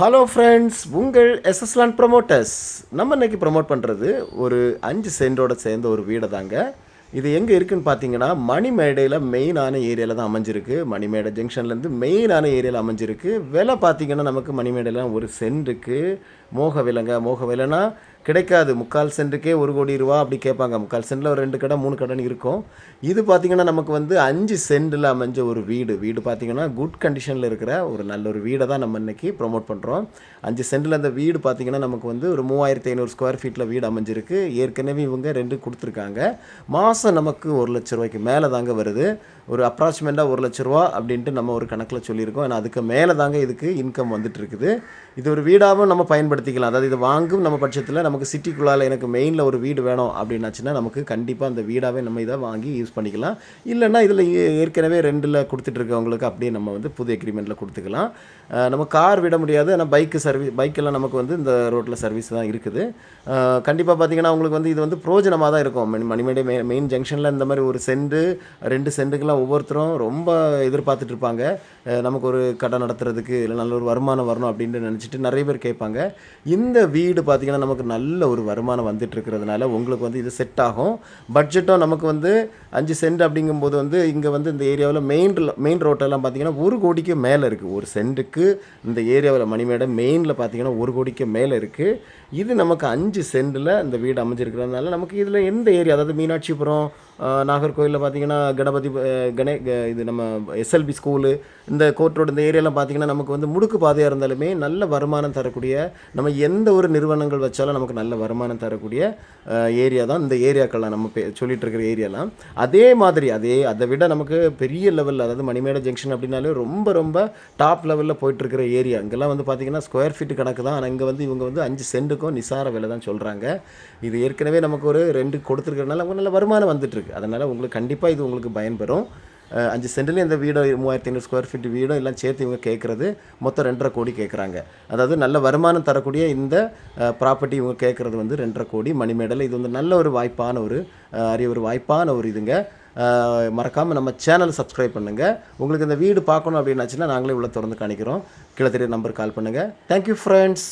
Hello friends உங்கள் எஸ்எஸ்லான் promoters நம்ம இன்னைக்கு ப்ரொமோட் பண்ணுறது ஒரு அஞ்சு சென்டோட சேர்ந்த ஒரு வீடை தாங்க. இது எங்கே இருக்குதுன்னு பார்த்தீங்கன்னா மணிமேடையில் மெயினான ஏரியாவில் தான் அமைஞ்சிருக்கு. மணிமேடை ஜங்ஷன்லேருந்து மெயினான ஏரியாவில் அமைஞ்சிருக்கு. விலை பார்த்தீங்கன்னா நமக்கு மணிமேடையில் ஒரு சென்ட்டுக்கு மோக விலைங்க மோக விலைனா கிடைக்காது. முக்கால் சென்ட்டுக்கே ஒரு கோடி ரூபா அப்படி கேட்பாங்க. முக்கால் சென்ட்டில் ஒரு ரெண்டு கடை மூணு கடன் இருக்கும். இது பார்த்தீங்கன்னா நமக்கு வந்து அஞ்சு சென்டில் அமைஞ்ச ஒரு வீடு. வீடு பார்த்தீங்கன்னா குட் கண்டிஷனில் இருக்கிற ஒரு நல்ல ஒரு வீடை தான் நம்ம இன்றைக்கி ப்ரோமோட் பண்ணுறோம் அஞ்சு சென்டில் அந்த வீடு பார்த்தீங்கன்னா நமக்கு வந்து ஒரு மூவாயிரத்தி ஐநூறு ஸ்கொயர் ஃபீட்டில் வீடு அமைஞ்சிருக்கு. ஏற்கனவே இவங்க ரெண்டு கொடுத்துருக்காங்க. மாதம் நமக்கு ஒரு லட்ச ரூபாய்க்கு மேலே தாங்க வருது. ஒரு அப்ராக்சிமேட்டாக ஒரு லட்ச ரூபா அப்படின்ட்டு நம்ம ஒரு கணக்கில் சொல்லியிருக்கோம். ஏன்னா அதுக்கு மேலே தாங்க இதுக்கு இன்கம் வந்துட்டு இருக்குது இது ஒரு வீடாகவும் நம்ம பயன்படுத்திக்கலாம். அதாவது இது வாங்கும் நம்ம பட்சத்தில் நமக்கு சிட்டிக்குள்ளால் எனக்கு மெயினில் ஒரு வீடு வேணும் அப்படின்னாச்சுன்னா நமக்கு கண்டிப்பாக அந்த வீடாகவே நம்ம இதை வாங்கி யூஸ் பண்ணிக்கலாம். இல்லைன்னா இதில் ஏற்கனவே ரெண்டில் கொடுத்துட்ருக்கவங்களுக்கு அப்படியே நம்ம வந்து புது எக்ரிமெண்ட்டில் கொடுத்துக்கலாம். நம்ம கார் விட முடியாது. ஆனால் பைக்கு சர்வீஸ் பைக்கெல்லாம் நமக்கு வந்து இந்த ரோட்டில் சர்வீஸ் தான் இருக்குது. கண்டிப்பாக பார்த்தீங்கன்னா உங்களுக்கு வந்து இது வந்து பிரோஜனமாக தான் இருக்கும். மணி மணிமேடை மெயின் ஜங்ஷனில் இந்த மாதிரி ஒரு செண்டு ரெண்டு சென்ட்டுக்கெல்லாம் ஒவ்வொருத்தரும் ரொம்ப எதிர்பார்த்துட்டு இருப்பாங்க நமக்கு ஒரு கடை நடத்துறதுக்கு இல்லை நல்ல ஒரு வருமானம் வரணும் அப்படின்னு நினச்சிட்டு நிறைய பேர் கேட்பாங்க. இந்த வீடு பார்த்தீங்கன்னா நமக்கு நல்ல ஒரு வருமானம் வந்துட்டு இருக்கிறதுனால உங்களுக்கு வந்து இது செட் ஆகும். பட்ஜெட்டும் நமக்கு வந்து அஞ்சு சென்ட் அப்படிங்கும்போது வந்து இங்கே வந்து இந்த ஏரியாவில் மெயின் மெயின் ரோட்டெல்லாம் பார்த்திங்கன்னா ஒரு கோடிக்கு மேலே இருக்குது ஒரு சென்ட்டுக்கு இந்த ஏரியாவில் மணிமேடை மெயினில் பார்த்தீங்கன்னா ஒரு கோடிக்கு மேலே இருக்குது இது நமக்கு அஞ்சு சென்டில் இந்த வீடு அமைஞ்சிருக்கிறதுனால நமக்கு இதில் எந்த ஏரியா அதாவது மீனாட்சிபுரம் நாகர்கோவிலில் நாகர்கோயிலில் கணபதி கணே க- இது நம்ம எஸ்எல்பி ஸ்கூலு இந்த கோர்ட் ரோடு இந்த ஏரியாலாம் பார்த்தீங்கன்னா நமக்கு வந்து முடுக்கு பாதையாக இருந்தாலுமே நல்ல வருமானம் தரக்கூடிய நம்ம எந்த ஒரு நிறுவனங்கள் வச்சாலும் நமக்கு நல்ல வருமானம் தரக்கூடிய ஏரியா தான் இந்த ஏரியாக்கள்லாம் நம்ம பே சொல்லிட்டு இருக்கிற ஏரியாலாம் அதே மாதிரி அதே அதை விட நமக்கு பெரிய லெவலில் அதாவது மணிமேட ஜங்ஷன் அப்படின்னாலே ரொம்ப ரொம்ப டாப் லெவலில் போயிட்டுருக்கிற ஏரியா இங்கெல்லாம் வந்து பார்த்தீங்கன்னா ஸ்கொயர் ஃபீட் கணக்கு தான். ஆனால் இங்கே வந்து இவங்க வந்து அஞ்சு சென்ட்டுக்கும் நிசார விலை தான் சொல்கிறாங்க இது ஏற்கனவே நமக்கு ஒரு ரெண்டு கொடுத்துருக்கறனால அவங்க நல்ல வருமானம் வந்துட்டுருக்கு அதனால் உங்களுக்கு கண்டிப்பாக இது உங்களுக்கு பயன்பெறும். அஞ்சு சென்ட்லேயும் இந்த வீடு மூவாயிரத்தி ஐநூறு ஸ்கொயர் ஃபீட் வீடும் எல்லாம் சேர்த்து இவங்க கேட்குறது மொத்தம் ரெண்டரை கோடி கேட்குறாங்க அதாவது நல்ல வருமானம் தரக்கூடிய இந்த ப்ராப்பர்ட்டி இவங்க கேட்குறது வந்து ரெண்டரை கோடி மணிமேடல் இது வந்து நல்ல ஒரு வாய்ப்பான ஒரு அரிய ஒரு வாய்ப்பான ஒரு இதுங்க. மறக்காமல் நம்ம சேனலை சப்ஸ்கிரைப் பண்ணுங்கள் உங்களுக்கு இந்த வீடு பார்க்கணும் அப்படின்னாச்சுன்னா நாங்களே உள்ள திறந்து காணிக்கிறோம். கீழே தெரிய நம்பர் கால் பண்ணுங்கள் தேங்க்யூ ஃப்ரெண்ட்ஸ்